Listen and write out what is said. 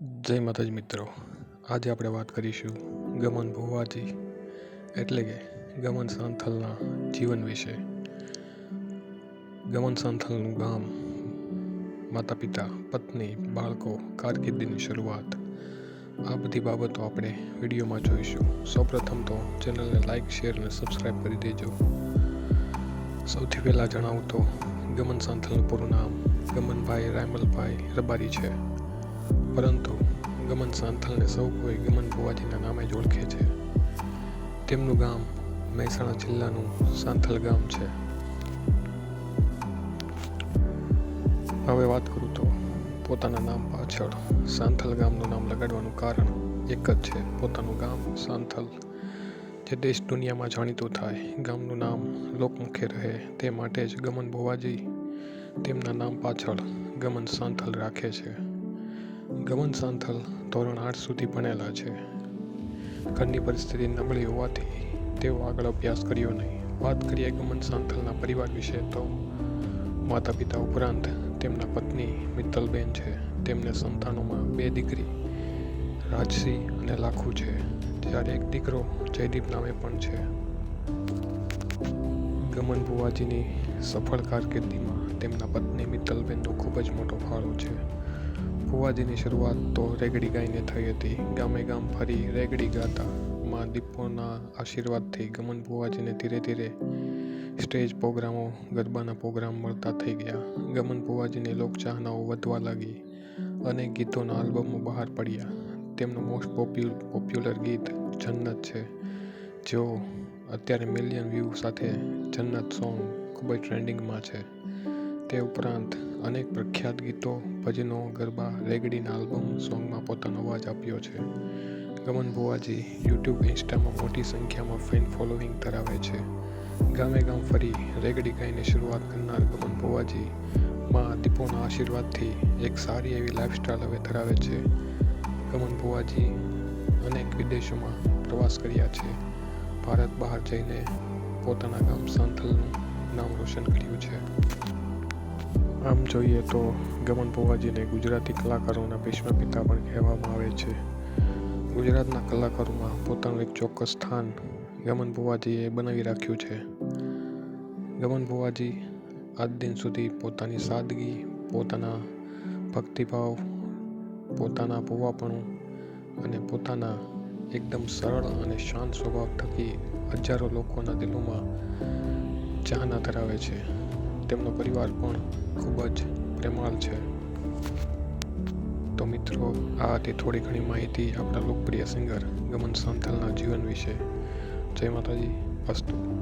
જય માતાજી મિત્રો. આજે આપણે વાત કરીશું ગમન ભુવાજી એટલે કે ગમન સાંથલના જીવન વિશે. ગમન સાંથલનું ગામ માતા પિતા પત્ની, બાળકો, કારકિર્દીની શરૂઆત. આ બધી બાબતો આપણે વિડીયોમાં જોઈશું. સૌપ્રથમ તો ચેનલને લાઇક શેર અને સબસ્ક્રાઈબ કરી દેજો. સૌથી પહેલાં જણાવું તો ગમન સાંથલનું પૂરું નામ ગમનભાઈ રાયમલભાઈ રબારી છે. પરંતુ ગમન સાંથલને સૌ કોઈ ગમન ભુવાજીના નામે જ ઓળખે છે. તેમનું ગામ મહેસાણા જિલ્લાનું સાંથલ ગામ છે. હવે વાત કરું તો પોતાના નામ પાછળ. સાંથલ ગામનું નામ લગાડવાનું કારણ એક જ છે. પોતાનું ગામ સાંથલ, જે દેશ દુનિયામાં જાણીતું થાય. ગામનું નામ લોકમુખે રહે તે માટે જ ગમન ભુવાજી તેમના નામ પાછળ ગમન સાંથલ રાખે છે. ગમન સાંથલ ધોરણ આઠ સુધી ભણેલા છે. ઘરની પરિસ્થિતિ નબળી હોવાથી તેઓ આગળ અભ્યાસ કર્યો નહીં. વાત કરીએ ગમન સાંથલના પરિવાર વિશે તો માતા પિતા ઉપરાંત તેમના પત્ની મિત્તલબેન છે. તેમને સંતાનોમાં બે દીકરી, રાજસિંહ અને લાખુ છે. જ્યારે એક દીકરો જયદીપ નામે પણ છે. ગમન ભુવાજીની સફળ કારકિર્દીમાં તેમના પત્ની મિત્તલબેનનો ખૂબ જ મોટો ફાળો છે. ભુવાજીની શરૂઆત તો રેગડી ગાઈને થઈ હતી. ગામે ગામ ફરી રેગડી ગાતા. માં દીપોના આશીર્વાદથી ગમન ભુવાજીને ધીરે ધીરે સ્ટેજ પ્રોગ્રામો, ગરબાના પ્રોગ્રામ મળતા થઈ ગયા. ગમન ભુવાજીની લોકચાહનાઓ વધવા લાગી અને ગીતોના આલ્બમો બહાર પડ્યા. તેમનું મોસ્ટ પોપ્યુલર ગીત જન્નત છે, જેઓ અત્યારે મિલિયન વ્યૂ સાથે જન્નત સોંગ ખૂબ જ ટ્રેન્ડિંગમાં છે. તે ઉપરાંત અનેક પ્રખ્યાત ગીતો, ભજનો, ગરબા, રેગડીના આલ્બમ, સોંગમાં પોતાનો અવાજ આપ્યો છે. ગમન ભુવાજી યુટ્યુબ, ઇન્સ્ટામાં મોટી સંખ્યામાં ફેન ફોલોઈંગ ધરાવે છે. ગામે ગામ ફરી રેગડી ગાઈને શરૂઆત કરનાર ગમન ભુવાજી માં દીપોના આશીર્વાદથી એક સારી એવી લાઈફસ્ટાઈલ હવે ધરાવે છે. ગમન ભુવાજી અનેક વિદેશોમાં પ્રવાસ કર્યા છે. ભારત બહાર જઈને પોતાના ગામ સાંથલનું નામ રોશન કર્યું છે. આમ જોઈએ તો ગમન ભુવાજીને ગુજરાતી કલાકારોના ભીષ્મ પિતા પણ કહેવામાં આવે છે. ગુજરાતના કલાકારોમાં પોતાનું એક ચોક્કસ સ્થાન ગમન ભુવાજીએ બનાવી રાખ્યું છે. ગમન ભુવાજી આજ દિન સુધી પોતાની સાદગી, પોતાના ભક્તિભાવ, પોતાના ભુવાપણું અને પોતાના એકદમ સરળ અને શાંત સ્વભાવ થકી હજારો લોકોના દિલોમાં ચાહના ધરાવે છે. તેમનો પરિવાર પણ ખૂબ જ પ્રેમાળ છે. તો મિત્રો, આ હતી થોડી ઘણી માહિતી આપણા લોકપ્રિય સિંગર ગમન સાંથલના જીવન વિશે. જય માતાજી, અસ્તુ.